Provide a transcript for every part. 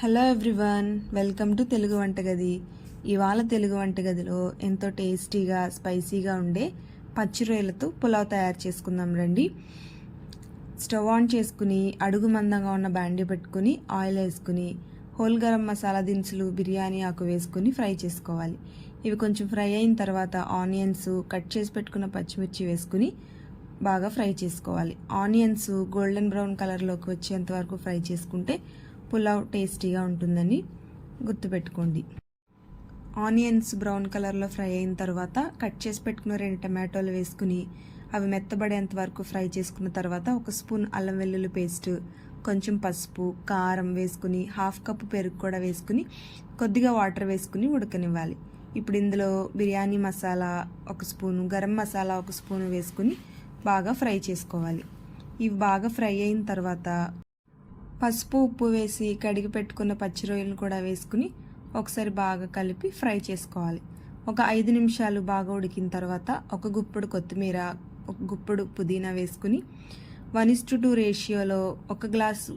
Hello everyone welcome to Telugu వంటగది ఇవాళ తెలుగు వంటగదిలో ఎంతో టేస్టీగా స్పైసీగా ఉండే పచ్చి రొయ్యలతో పులావ్ తయారు చేసుకుందాం రండి. స్టవ్ ఆన్ చేసుకుని అడుగు మందంగా ఉన్న బ్యాండీ పెట్టుకుని ఆయిల్ వేసుకుని హోల్ గరం మసాలా దినుసులు బిర్యానీ ఆకు వేసుకుని ఫ్రై చేసుకోవాలి. ఇవి కొంచెం ఫ్రై అయిన తర్వాత ఆనియన్స్ కట్ చేసి పెట్టుకున్న పచ్చిమిర్చి వేసుకుని బాగా ఫ్రై చేసుకోవాలి. ఆనియన్స్ గోల్డెన్ బ్రౌన్ కలర్లోకి వచ్చేంత వరకు ఫ్రై చేసుకుంటే పులావ్ టేస్టీగా ఉంటుందని గుర్తుపెట్టుకోండి. ఆనియన్స్ బ్రౌన్ కలర్లో ఫ్రై అయిన తర్వాత కట్ చేసి పెట్టుకున్న రెండు టమాటోలు వేసుకుని అవి మెత్తబడేంత వరకు ఫ్రై చేసుకున్న తర్వాత ఒక స్పూన్ అల్లం వెల్లుల్లి పేస్ట్ కొంచెం పసుపు కారం వేసుకుని హాఫ్ కప్పు పెరుగు కూడా వేసుకుని కొద్దిగా వాటర్ వేసుకుని ఉడకనివ్వాలి. ఇప్పుడు ఇందులో బిర్యానీ మసాలా ఒక స్పూను గరం మసాలా ఒక స్పూను వేసుకుని బాగా ఫ్రై చేసుకోవాలి. ఇవి బాగా ఫ్రై అయిన తర్వాత పసుపు ఉప్పు వేసి కడిగి పెట్టుకున్న పచ్చి రొయ్యలను కూడా వేసుకుని ఒకసారి బాగా కలిపి ఫ్రై చేసుకోవాలి. ఒక ఐదు నిమిషాలు బాగా ఉడికిన తర్వాత ఒక గుప్పుడు కొత్తిమీర ఒక గుప్పుడు పుదీనా వేసుకుని వన్ ఇస్ టు టూ రేషియోలో ఒక గ్లాసు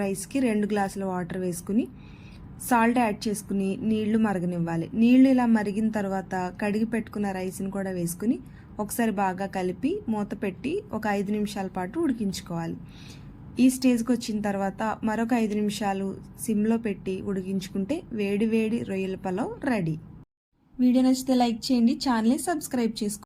రైస్కి రెండు గ్లాసుల వాటర్ వేసుకుని సాల్ట్ యాడ్ చేసుకుని నీళ్ళు మరగనివ్వాలి. నీళ్ళు ఇలా మరిగిన తర్వాత కడిగి పెట్టుకున్న రైస్ని కూడా వేసుకుని ఒకసారి బాగా కలిపి మూత పెట్టి ఒక ఐదు నిమిషాల పాటు ఉడికించుకోవాలి. ఈ స్టేజ్కి వచ్చిన తర్వాత మరొక ఐదు నిమిషాలు సిమ్లో పెట్టి ఉడికించుకుంటే వేడి వేడి రొయ్యల పలావ్ రెడీ. వీడియో నచ్చితే లైక్ చేయండి ఛానల్ని సబ్స్క్రైబ్ చేసుకోండి.